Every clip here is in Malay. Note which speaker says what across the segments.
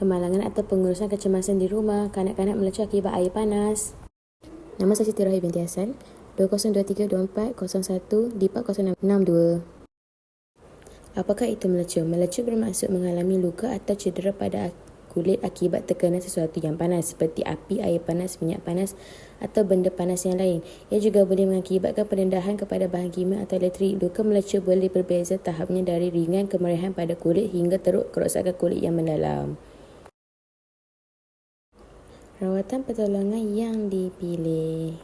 Speaker 1: kemalangan atau pengurusan kecemasan di rumah, kanak-kanak melecur akibat air panas. Nama saya Siti Rahim binti Hassan, 2023-24-01 di 4062. Apakah itu melecur? Melecur bermaksud mengalami luka atau cedera pada kulit akibat tekanan sesuatu yang panas seperti api, air panas, minyak panas atau benda panas yang lain. Ia juga boleh mengakibatkan perendahan kepada bahan kimia atau elektrik. Luka melecur boleh berbeza tahapnya dari ringan kemerahan pada kulit hingga teruk kerosakan kulit yang mendalam. Rawatan pertolongan yang dipilih.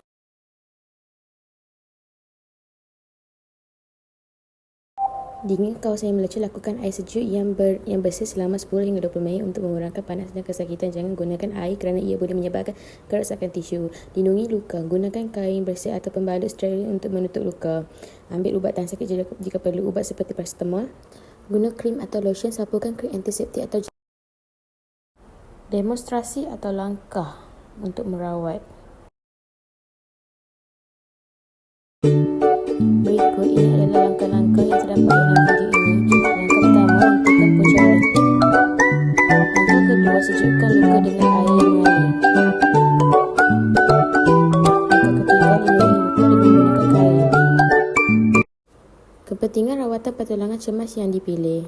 Speaker 1: Dingin kawasan yang melecur, lakukan air sejuk yang ber, yang bersih selama 10 hingga 20 minit untuk mengurangkan panas dan kesakitan. Jangan gunakan air kerana ia boleh menyebabkan kerosakan tisu. Lindungi luka. Gunakan kain bersih atau pembalut steril untuk menutup luka. Ambil ubat tahan sakit jika, jika perlu ubat seperti paracetamol. Guna krim atau lotion, sapukan krim antiseptik atau demonstrasi atau langkah untuk merawat. Berikut ini adalah langkah-langkah yang terdapat dalam video ini. Langkah pertama, hentikan punca Langkah kedua, sejukkan luka dengan air yang mengalir. Kepentingan rawatan pertolongan cemas yang dipilih.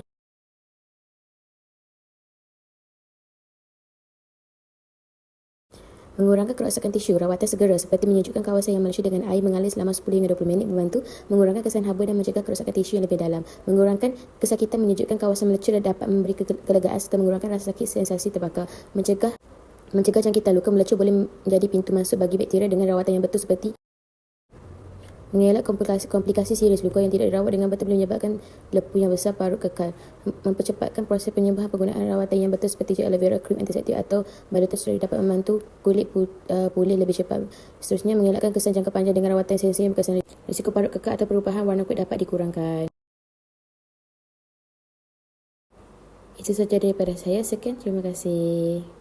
Speaker 1: Mengurangkan kerosakan tisu, rawatan segera seperti menyejukkan kawasan yang melecur dengan air mengalir selama 10 hingga 20 minit membantu mengurangkan kesan haba dan mencegah kerosakan tisu yang lebih dalam. Mengurangkan kesakitan menyejukkan kawasan melecur dan dapat memberi kelegaan serta mengurangkan rasa sakit sensasi terbakar. Mencegah Mencegah jangkitan luka melecur boleh menjadi pintu masuk bagi bakteria dengan rawatan yang betul seperti Mengelak komplikasi, komplikasi serius luka yang tidak dirawat dengan betul boleh menyebabkan lepu yang besar parut kekal. Mempercepatkan proses penyembuhan penggunaan rawatan yang betul seperti aloe vera, krim antiseptik atau balutan steroid dapat membantu kulit uh, pulih lebih cepat. Seterusnya, mengelakkan kesan jangka panjang dengan rawatan sensi yang berkesan. Risiko parut kekal atau perubahan warna kulit dapat dikurangkan. Itu saja daripada saya. Sekian. Terima kasih.